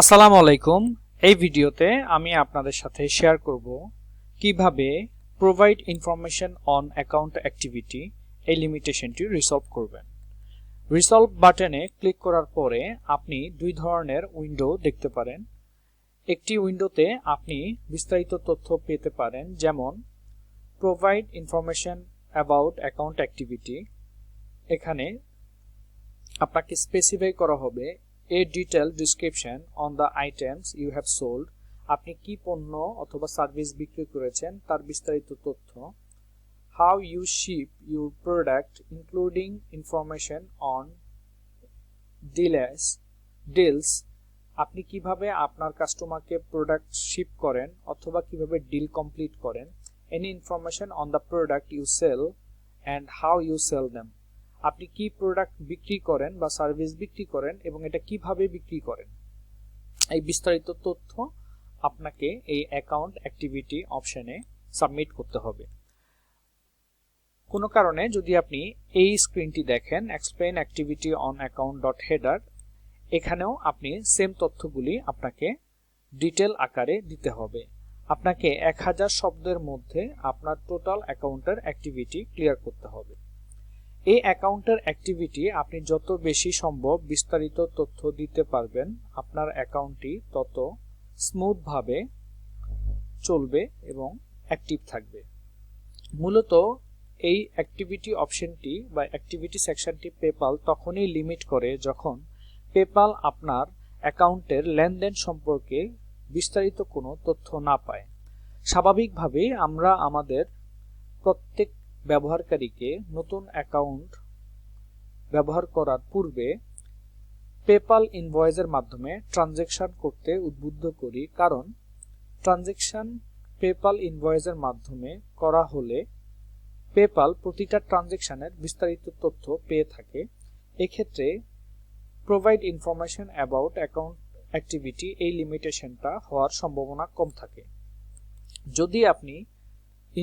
আসসালামু আলাইকুম। এই ভিডিওতে আমি আপনাদের সাথে শেয়ার করব কীভাবে provide information on account activity এই লিমিটেশনটি রিসলভ করবেন। রিসলভ বাটনে ক্লিক করার পরে আপনি দুই ধরনের উইন্ডো দেখতে পারেন। একটি উইন্ডোতে আপনি বিস্তারিত তথ্য পেতে পারেন, যেমন provide information about account activity এখানে আপনাকে স্পেসিফাই করা হবে a detail description on the items you have sold আপনি কি পণ্য অথবা সার্ভিস বিক্রি করেছেন, তার বিস্তারিত তথ্য how you ship your product including information on deals deals আপনি কীভাবে আপনার কাস্টমারকে প্রোডাক্ট শিপ করেন অথবা কীভাবে ডিল কমপ্লিট করেন any information on the product you sell and how you sell them আপনি কি প্রোডাক্ট বিক্রি করেন বা সার্ভিস বিক্রি করেন এবং এটা কীভাবে বিক্রি করেন? এই বিস্তারিত তথ্য আপনাকে এই অ্যাকাউন্ট অ্যাক্টিভিটি অপশনে সাবমিট করতে হবে। কোনো কারণে যদি আপনি এই স্ক্রিনটি দেখেন explain activity on account dot header এখানেও আপনি সেম তথ্যগুলি আপনাকে ডিটেল আকারে দিতে হবে। আপনাকে এক হাজার শব্দের মধ্যে আপনার টোটাল অ্যাকাউন্টের অ্যাক্টিভিটি ক্লিয়ার করতে হবে। এই অ্যাকাউন্টের অ্যাক্টিভিটি আপনি যত বেশি সম্ভব বিস্তারিত তথ্য দিতে পারবেন, আপনার অ্যাকাউন্টটি তত স্মুথভাবে চলবে এবং অ্যাক্টিভ থাকবে। মূলত এই অ্যাক্টিভিটি অপশনটি বা অ্যাক্টিভিটি সেকশনটি পেপাল তখনই লিমিট করে যখন পেপাল আপনার অ্যাকাউন্টের লেনদেন সম্পর্কে বিস্তারিত কোনো তথ্য না পায়। স্বাভাবিকভাবেই আমরা আমাদের প্রত্যেক ব্যবহারকারীকে নতুন অ্যাকাউন্ট ব্যবহার করার পূর্বে পেপাল ইনভয়েসের মাধ্যমে ট্রানজেকশন করতে উদ্বুদ্ধ করি। কারণ ট্রানজেকশন পেপাল ইনভয়েসের মাধ্যমে করা হলে পেপাল প্রতিটা ট্রানজেকশনের বিস্তারিত তথ্য পেয়ে থাকে। এক্ষেত্রে provide information about account activity এই লিমিটেশনটা হওয়ার সম্ভাবনা কম থাকে। যদি আপনি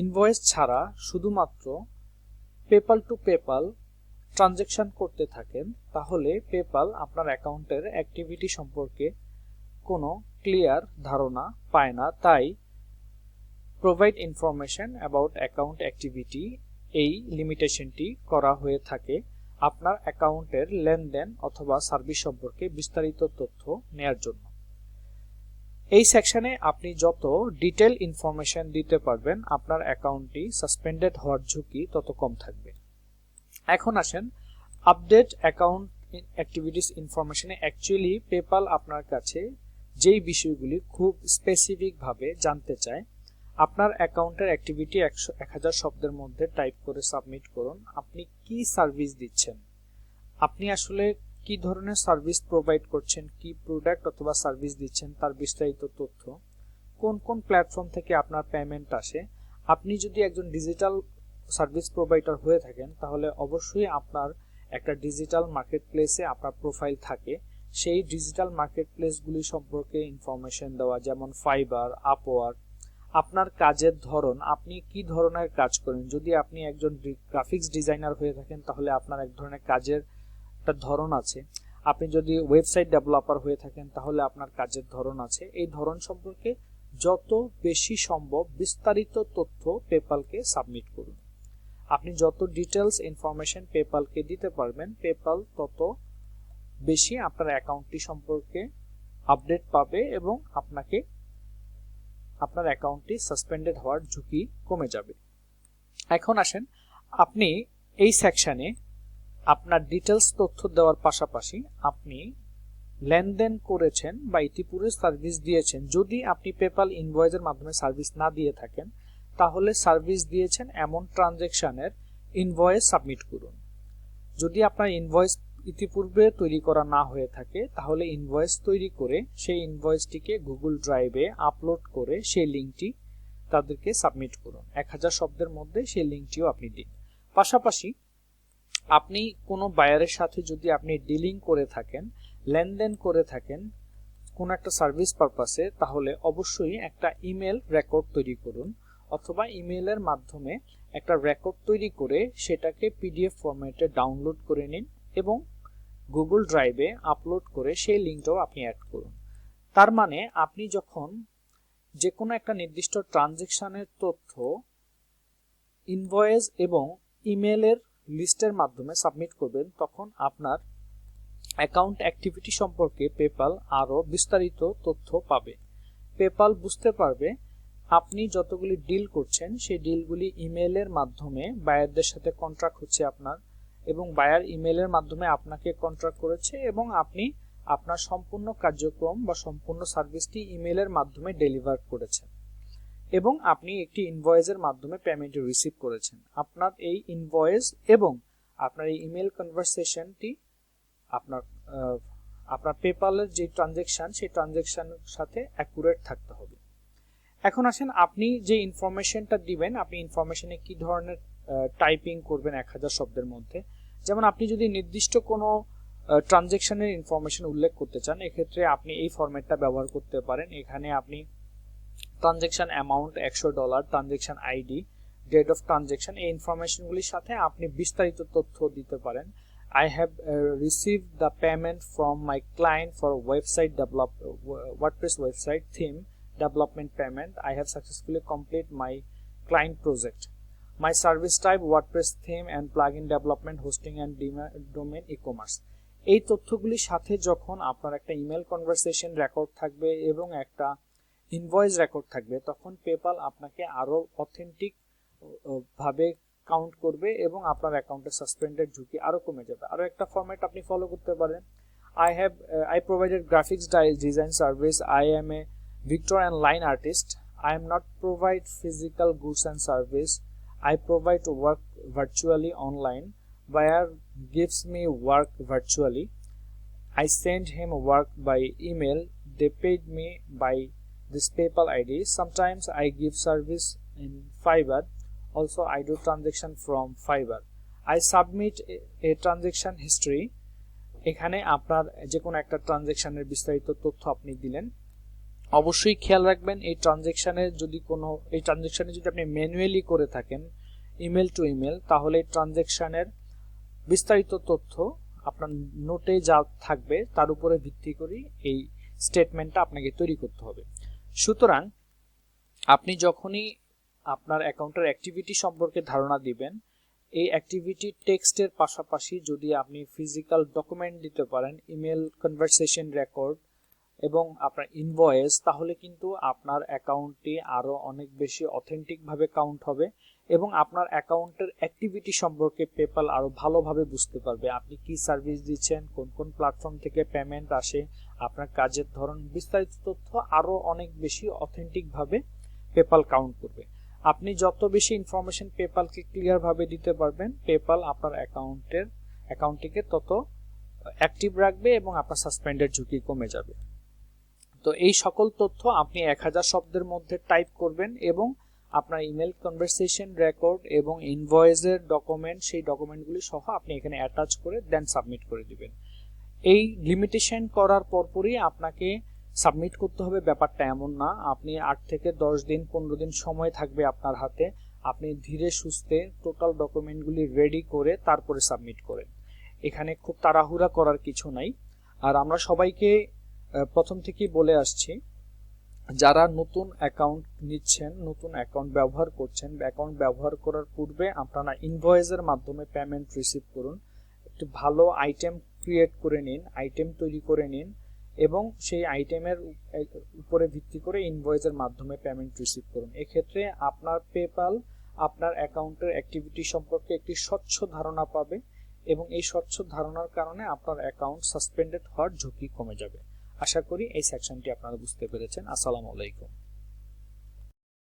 ইনভয়েস ছাড়া শুধুমাত্র পেপাল টু পেপাল ট্রানজেকশন করতে থাকেন, তাহলে পেপাল আপনার অ্যাকাউন্টের অ্যাক্টিভিটি সম্পর্কে কোনো ক্লিয়ার ধারণা পায় না। তাই provide information about account activity এই লিমিটেশনটি করা হয়ে থাকে। আপনার অ্যাকাউন্টের লেনদেন অথবা সার্ভিস সম্পর্কে বিস্তারিত তথ্য নেয়ার জন্য। এই সেকশনে আপনি যত ডিটেল ইনফরমেশন দিতে পারবেন, আপনার অ্যাকাউন্টটি সাসপেন্ডেড হওয়ার ঝুঁকি তত কম থাকবে। এখন আসেন আপডেট অ্যাকাউন্ট অ্যাক্টিভিটিস ইনফরমেশনে অ্যাকচুয়ালি পেপাল আপনার কাছে যেই বিষয়গুলি খুব স্পেসিফিকভাবে জানতে চায়, আপনার অ্যাকাউন্টের অ্যাক্টিভিটি একশো, এক হাজার শব্দের মধ্যে টাইপ করে সাবমিট করুন। আপনি কি সার্ভিস দিচ্ছেন? আপনি আসলে কি ধরনের সার্ভিস প্রোভাইড করছেন, কি প্রোডাক্ট অথবা সার্ভিস দিচ্ছেন তার বিস্তারিত তথ্য, কোন কোন প্ল্যাটফর্ম থেকে আপনার পেমেন্ট আসে, আপনি যদি একজন ডিজিটাল সার্ভিস প্রোভাইডার হয়ে থাকেন, তাহলে অবশ্যই আপনার একটা ডিজিটাল মার্কেট প্লেসে আপনার প্রোফাইল থাকে। সেই ডিজিটাল মার্কেট প্লেসগুলি সম্পর্কে ইনফরমেশন দেওয়া, যেমন ফাইবার আপওয়ার আপনার কাজের ধরন, আপনি কি ধরনের কাজ করেন? যদি আপনি একজন গ্রাফিক্স ডিজাইনার হয়ে থাকেন, তাহলে আপনার এক ধরনের কাজের একটা ধরন আছে। আপনি যদি ওয়েবসাইট ডেভেলপার হয়ে থাকেন, তাহলে আপনার কাজের ধরন আছে। এই ধরন সম্পর্কে যত বেশি সম্ভব বিস্তারিত তথ্য পেপালকে সাবমিট করুন। আপনি যত ডিটেলস ইনফরমেশন পেপালকে দিতে পারবেন, পেপাল তত বেশি আপনার অ্যাকাউন্টটি সম্পর্কে আপডেট পাবে এবং আপনাকে আপনার অ্যাকাউন্টটি সাসপেন্ডেড হওয়ার ঝুঁকি কমে যাবে। এখন আসেন, আপনি এই সেকশনে আপনার ডিটেলস তথ্য দেওয়ার পাশাপাশি আপনি লেনদেন করেছেন বা ইতিপূর্বে সার্ভিস দিয়েছেন। যদি আপনি পেপাল ইনভয়েসের মাধ্যমে সার্ভিস না দিয়ে থাকেন, তাহলে সার্ভিস দিয়েছেন এমন ট্রানজেকশনের ইনভয়েস সাবমিট করুন। যদি আপনার ইনভয়েস ইতিপূর্বে তৈরি করা না হয়ে থাকে, তাহলে ইনভয়েস তৈরি করে সেই ইনভয়েসটিকে গুগল ড্রাইভে আপলোড করে সেই লিঙ্কটি তাদেরকে সাবমিট করুন। এক হাজার শব্দের মধ্যে সেই লিঙ্কটিও আপনি দিন। পাশাপাশি আপনি কোনো বায়ারের সাথে যদি আপনি ডিলিং করে থাকেন, লেনদেন করে থাকেন, কোন একটা সার্ভিস পারপাসে, তাহলে অবশ্যই একটা ইমেল রেকর্ড তৈরি করুন অথবা ইমেলের মাধ্যমে একটা রেকর্ড তৈরি করে সেটাকে পিডিএফ ফরম্যাটে ডাউনলোড করে নিন এবং গুগল ড্রাইভে আপলোড করে সেই লিঙ্কটাও আপনি অ্যাড করুন। তার মানে আপনি যখন যে কোনো একটা নির্দিষ্ট ট্রানজেকশনের তথ্য, ইনভয়েস এবং ইমেলের লিস্টের মাধ্যমে সাবমিট করবেন, তখন আপনার অ্যাকাউন্ট অ্যাক্টিভিটি সম্পর্কে পেপাল আরও বিস্তারিত তথ্য পাবে। পেপাল বুঝতে পারবে আপনি যতগুলি ডিল করছেন, সেই ডিলগুলি ইমেলের মাধ্যমে বায়ারদের সাথে কন্ট্রাক্ট হচ্ছে আপনার এবং বায়ার ইমেলের মাধ্যমে আপনাকে কন্ট্রাক্ট করেছে এবং আপনি আপনার সম্পূর্ণ কার্যক্রম বা সম্পূর্ণ সার্ভিসটি ইমেলের মাধ্যমে ডেলিভার করেছেন। এবং আপনি একটি ইনভয়েসের মাধ্যমে পেমেন্ট রিসিভ করেছেন। আপনার এই ইনভয়েস এবং আপনার এই ইমেল কনভারসেশনটি আপনার আপনার পেপালের যে ট্রানজেকশন সেই ট্রানজেকশানের সাথে অ্যাকুরেট থাকতে হবে। এখন আসেন, আপনি যে ইনফরমেশনটা দিবেন, আপনি ইনফরমেশনে কি ধরনের টাইপিং করবেন এক হাজার শব্দের মধ্যে? যেমন আপনি যদি নির্দিষ্ট কোনো ট্রানজেকশনের ইনফরমেশন উল্লেখ করতে চান, এক্ষেত্রে আপনি এই ফরম্যাটটা ব্যবহার করতে পারেন। এখানে আপনি ট্রানজেকশন অ্যামাউন্ট একশো dollar transaction ID date of transaction এই ইনফরমেশনগুলির সাথে আপনি বিস্তারিত তথ্য দিতে পারেন। I have receive the payment from my client for website develop word WordPress website theme development payment I have successfully complete my client project my service type word WordPress theme and plugin development hosting and domain ecommerce এই তথ্যগুলির সাথে যখন আপনার একটা email conversation record থাকবে এবং একটা invoice record থাকবে, তখন পেপাল আপনাকে আরও অথেন্টিক ভাবে কাউন্ট করবে এবং আপনার অ্যাকাউন্টে সাসপেন্ডেড ঝুঁকি আরও কমে যাবে। আরও একটা ফরম্যাট আপনি ফলো করতে পারেন। I have I provided graphics design service I am a vector and line artist I am not provide physical goods and service I provide work virtually online buyer gives me work virtually i send him work by email. They paid me by this paypal id sometimes i give service in fiverr also i do transaction from fiverr i submit a, transaction history. এখানে আপনার যে কোনো একটা ট্রানজেকশনের বিস্তারিত তথ্য আপনি দিলেন। অবশ্যই খেয়াল রাখবেন এই ট্রানজেকশনের যদি কোনো এই ট্রানজেকশনে যদি আপনি ম্যানুয়ালি করে থাকেন ইমেল টু ইমেল তাহলে এই ট্রানজেকশনের বিস্তারিত তথ্য আপনার নোটে যা থাকবে তার উপরে ভিত্তি করে এই স্টেটমেন্টটা আপনাকে তৈরি করতে হবে। সুতরাং আপনি যখনই আপনার অ্যাকাউন্টের অ্যাক্টিভিটি সম্পর্কে ধারণা দিবেন, এই অ্যাক্টিভিটি টেক্সটের পাশাপাশি যদি আপনি ফিজিক্যাল ডকুমেন্ট দিতে পারেন, ইমেল কনভারসেশন রেকর্ড এবং আপনার ইনভয়েস, তাহলে কিন্তু আপনার অ্যাকাউন্টটি আরও অনেক বেশি অথেন্টিকভাবে কাউন্ট হবে। এবং আপনার অ্যাকাউন্টের অ্যাক্টিভিটি সম্পর্কে পেপাল আরও ভালোভাবে বুঝতে পারবে। আপনি কি সার্ভিস দিচ্ছেন, কোন কোন প্ল্যাটফর্ম থেকে পেমেন্ট আসে, আপনার কাজের ধরন, বিস্তারিত তথ্য আরও অনেক বেশি অথেন্টিকভাবে পেপাল কাউন্ট করবে। আপনি যত বেশি ইনফরমেশন পেপালকে ক্লিয়ারভাবে দিতে পারবেন পেপাল আপনার অ্যাকাউন্টের, অ্যাকাউন্টটিকে তত অ্যাক্টিভ রাখবে এবং আপনার সাসপেন্ডের ঝুঁকি কমে যাবে। তো এই সকল তথ্য আপনি এক হাজার শব্দের মধ্যে টাইপ করবেন এবং আপনার ইমেল কনভারসেশন রেকর্ড এবং ইনভয়েসের ডকুমেন্ট সেই ডকুমেন্টগুলি সহ আপনি এখানে অ্যাটাচ করে দেন সাবমিট করে দিবেন। এই লিমিটেশন করার পরপরই আপনাকে সাবমিট করতে হবে, ব্যাপারটা এমন না। আপনি আট থেকে দশ দিন, পনেরো দিন সময় থাকবে আপনার হাতে। আপনি ধীরে সুস্থে টোটাল ডকুমেন্টগুলি রেডি করে তারপরে সাবমিট করেন। এখানে খুব তাড়াহুড়া করার কিছু নাই। আর আমরা সবাইকে প্রথম থেকেই বলে আসছি যারা নতুন অ্যাকাউন্ট নিচ্ছেন, নতুন অ্যাকাউন্ট ব্যবহার করছেন অ্যাকাউন্ট ব্যবহার করার পূর্বে আপনারা ইনভয়েসের মাধ্যমে পেমেন্ট রিসিভ করুন। একটি ভালো আইটেম ক্রিয়েট করে নিন আইটেম তৈরি করে নিন এবং সেই আইটেমের উপরে ভিত্তি করে ইনভয়েসের মাধ্যমে পেমেন্ট রিসিভ করুন। এক্ষেত্রে আপনার পেপাল আপনার অ্যাকাউন্টের অ্যাক্টিভিটি সম্পর্কে একটি স্বচ্ছ ধারণা পাবে এবং এই স্বচ্ছ ধারণার কারণে আপনার অ্যাকাউন্ট সাসপেন্ডেড হওয়ার ঝুঁকি কমে যাবে। আশা করি এই সেকশনটি আপনারা বুঝতে পেরেছেন। আসসালামু আলাইকুম।